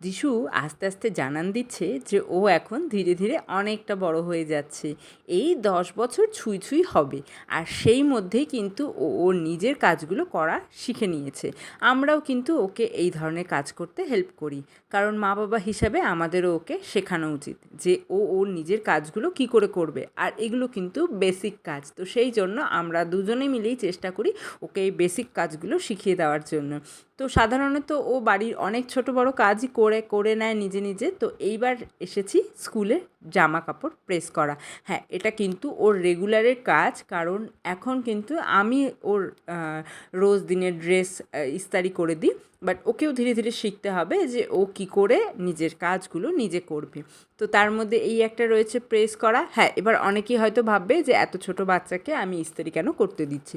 যিশু আস্তে আস্তে জানান দিচ্ছে যে ও এখন ধীরে ধীরে অনেকটা বড় হয়ে যাচ্ছে। এই দশ বছর ছুঁই ছুঁই হবে। আর সেই মধ্যেই কিন্তু ও ওর নিজের কাজগুলো করা শিখে নিয়েছে। আমরাও কিন্তু ওকে এই ধরনের কাজ করতে হেল্প করি। কারণ মা বাবা হিসাবে আমাদেরও ওকে শেখানো উচিত যে ও ওর নিজের কাজগুলো কি করে করবে। আর এগুলো কিন্তু বেসিক কাজ। তো সেই জন্য আমরা দুজনে মিলেই চেষ্টা করি ওকে এই বেসিক কাজগুলো শিখিয়ে দেওয়ার জন্য। তো সাধারণত ও বাড়ির অনেক ছোট বড় কাজই করে করে করে নেয় নিজে নিজে। তো এইবার এসেছি স্কুলে জামা কাপড় প্রেস করা। হ্যাঁ এটা কিন্তু ওর রেগুলারের কাজ কারণ এখন কিন্তু আমি ওর রোজ দিনের ড্রেস ইস্তারি করে দিই। বাট ওকেও ধীরে ধীরে শিখতে হবে যে ও কি করে নিজের কাজগুলো নিজে করবে। তো তার মধ্যে এই একটা রয়েছে প্রেস করা। হ্যাঁ এবার অনেকেই হয়তো ভাববে যে এত ছোট বাচ্চাকে আমি ইস্তারি কেন করতে দিচ্ছি?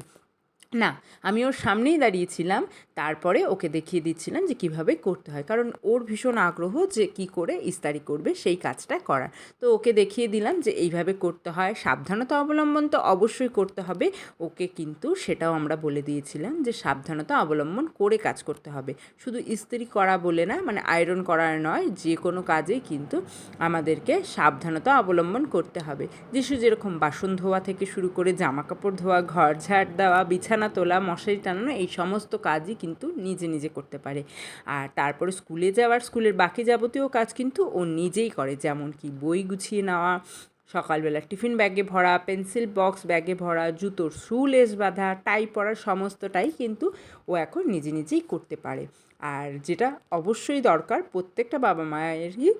না, আমি ওর সামনেই দাঁড়িয়েছিলাম, তারপরে ওকে দেখিয়ে দিচ্ছিলাম যে কীভাবে করতে হয়। কারণ ওর ভীষণ আগ্রহ যে কি করে ইস্তারি করবে, সেই কাজটা করার। তো ওকে দেখিয়ে দিলাম যে এইভাবে করতে হয়, সাবধানতা অবলম্বন তো অবশ্যই করতে হবে। ওকে কিন্তু সেটাও আমরা বলে দিয়েছিলাম যে সাবধানতা অবলম্বন করে কাজ করতে হবে। শুধু ইস্ত্রি করা বলে না মানে আয়রন করার নয়, যে কোনো কাজেই কিন্তু আমাদেরকে সাবধানতা অবলম্বন করতে হবে। যিশু যেরকম বাসন ধোয়া থেকে শুরু করে জামা কাপড় ধোয়া, ঘর ঝাড় দেওয়া, বিছানা তোলা, মশারি টানানো, এই সমস্ত কাজই কিন্তু নিজে নিজে করতে পারে। আর তারপরে স্কুলে যাওয়ার, স্কুলের বাকি যাবতীয় কাজ কিন্তু ও নিজেই করে। যেমন কি বই গুছিয়ে নেওয়া, সকালবেলা টিফিন ব্যাগে ভরা, পেন্সিল বক্স ব্যাগে ভরা, জুতোর শু লেস বাঁধা, টাই পরার সমস্তটাই কিন্তু ও এখন নিজে নিজেই করতে পারে। আর যেটা অবশ্যই দরকার প্রত্যেকটা বাবা মায়েরই,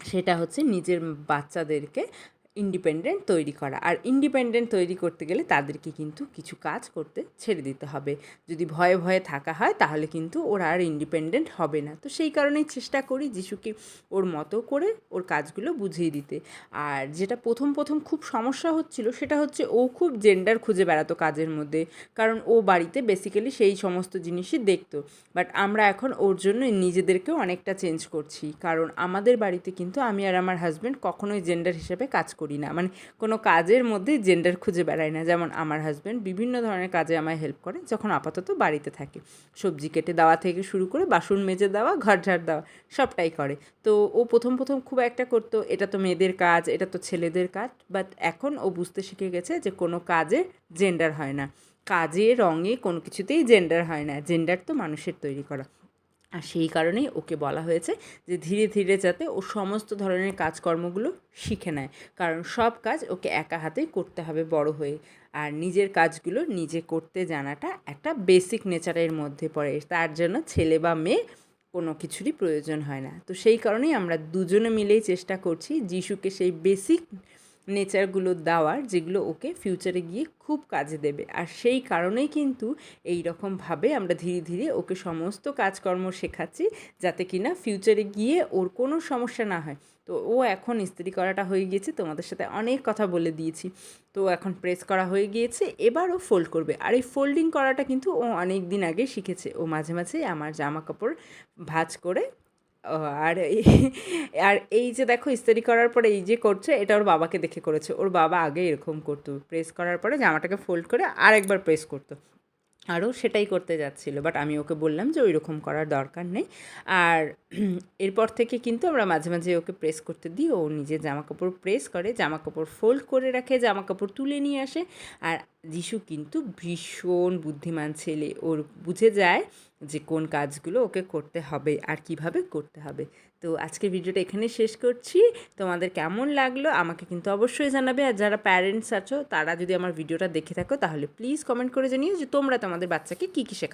সেটা হচ্ছে নিজের বাচ্চাদেরকে ইন্ডিপেন্ডেন্ট তৈরি করা। আর ইন্ডিপেন্ডেন্ট তৈরি করতে গেলে তাদেরকে কিন্তু কিছু কাজ করতে ছেড়ে দিতে হবে। যদি ভয়ে ভয়ে থাকা হয় তাহলে কিন্তু ওরা আর ইন্ডিপেন্ডেন্ট হবে না। তো সেই কারণেই চেষ্টা করি যিশুকে ওর মতো করে ওর কাজগুলো বুঝিয়ে দিতে। আর যেটা প্রথম প্রথম খুব সমস্যা হচ্ছিল সেটা হচ্ছে ও খুব জেন্ডার খুঁজে বেড়াতো কাজের মধ্যে। কারণ ও বাড়িতে বেসিক্যালি সেই সমস্ত জিনিসই দেখতো। বাট আমরা এখন ওর জন্য নিজেদেরকেও অনেকটা চেঞ্জ করছি। কারণ আমাদের বাড়িতে কিন্তু আমি আর আমার হাজব্যান্ড কখনোই জেন্ডার হিসেবে কাজ করি না। মানে কোনো কাজের মধ্যে জেন্ডার খুঁজে বেড়াই না। যেমন আমার হাজব্যান্ড বিভিন্ন ধরনের কাজে আমায় হেল্প করে যখন আপাতত বাড়িতে থাকে। সবজি কেটে দেওয়া থেকে শুরু করে বাসন মেজে দেওয়া, ঘর ঝাড় দেওয়া সবটাই করে। তো ও প্রথম প্রথম খুব একটা করতো, এটা তো মেয়েদের কাজ, এটা তো ছেলেদের কাজ। বাট এখন ও বুঝতে শিখে গেছে যে কোনো কাজে জেন্ডার হয় না। কাজে, রঙে কোনো কিছুতেই জেন্ডার হয় না। জেন্ডার তো মানুষের তৈরি করা। আর সেই কারণেই ওকে বলা হয়েছে যে ধীরে ধীরে যাতে ও সমস্ত ধরনের কাজকর্মগুলো শিখে নেয়। কারণ সব কাজ ওকে একা হাতেই করতে হবে বড় হয়ে। আর নিজের কাজগুলো নিজে করতে জানাটা একটা বেসিক নেচারের মধ্যে পড়ে। তার জন্য ছেলে বা মেয়ে কোনো কিছুরই প্রয়োজন হয় না। তো সেই কারণেই আমরা দুজনে মিলেই চেষ্টা করছি যিশুকে সেই বেসিক নেচারগুলো দেওয়ার, যেগুলো ওকে ফিউচারে গিয়ে খুব কাজে দেবে। আর সেই কারণেই কিন্তু এই রকমভাবে আমরা ধীরে ধীরে ওকে সমস্ত কাজকর্ম শেখাচ্ছি, যাতে কিনা ফিউচারে গিয়ে ওর কোনো সমস্যা না হয়। তো ও এখন ইস্ত্রি করাটা হয়ে গিয়েছে, তোমাদের সাথে অনেক কথা বলে দিয়েছি। তো এখন প্রেস করা হয়ে গিয়েছে, এবার ও ফোল্ড করবে। আর এই ফোল্ডিং করাটা কিন্তু ও অনেক দিন আগে শিখেছে। ও মাঝে মাঝে আমার জামা কাপড় ভাঁজ করে আর আর এই যে দেখো ইস্ত্রি করার পরে এই যে করছে, এটা ওর বাবাকে দেখে করেছে। ওর বাবা আগে এরকম করতো, প্রেস করার পরে জামাটাকে ফোল্ড করে আরেকবার প্রেস করতো। আরও সেটাই করতে যাচ্ছিল বাট আমি ওকে বললাম যে ওই রকম করার দরকার নেই। আর এরপর থেকে কিন্তু আমরা মাঝে মাঝে ওকে প্রেস করতে দিই, ও নিজে জামা কাপড় প্রেস করে জামা কাপড় ফোল্ড করে রাখে জামা কাপড় তুলে নিয়ে আসে। আর যিশু কিন্তু ভীষণ বুদ্ধিমান ছেলে। ওর বুঝে যায় যে কোন কাজগুলো ওকে করতে হবে আর কীভাবে করতে হবে। তো আজকের ভিডিওটা এখানে শেষ করছি। তোমাদের কেমন লাগল আমাকে কিন্তু অবশ্যই জানাবে। আর যারা প্যারেন্টস আছো, তারা যদি আমার ভিডিওটা দেখে থাকো, তাহলে প্লিজ কমেন্ট করে জানিও যে তোমরা তোমাদের বাচ্চাকে কী কী শেখা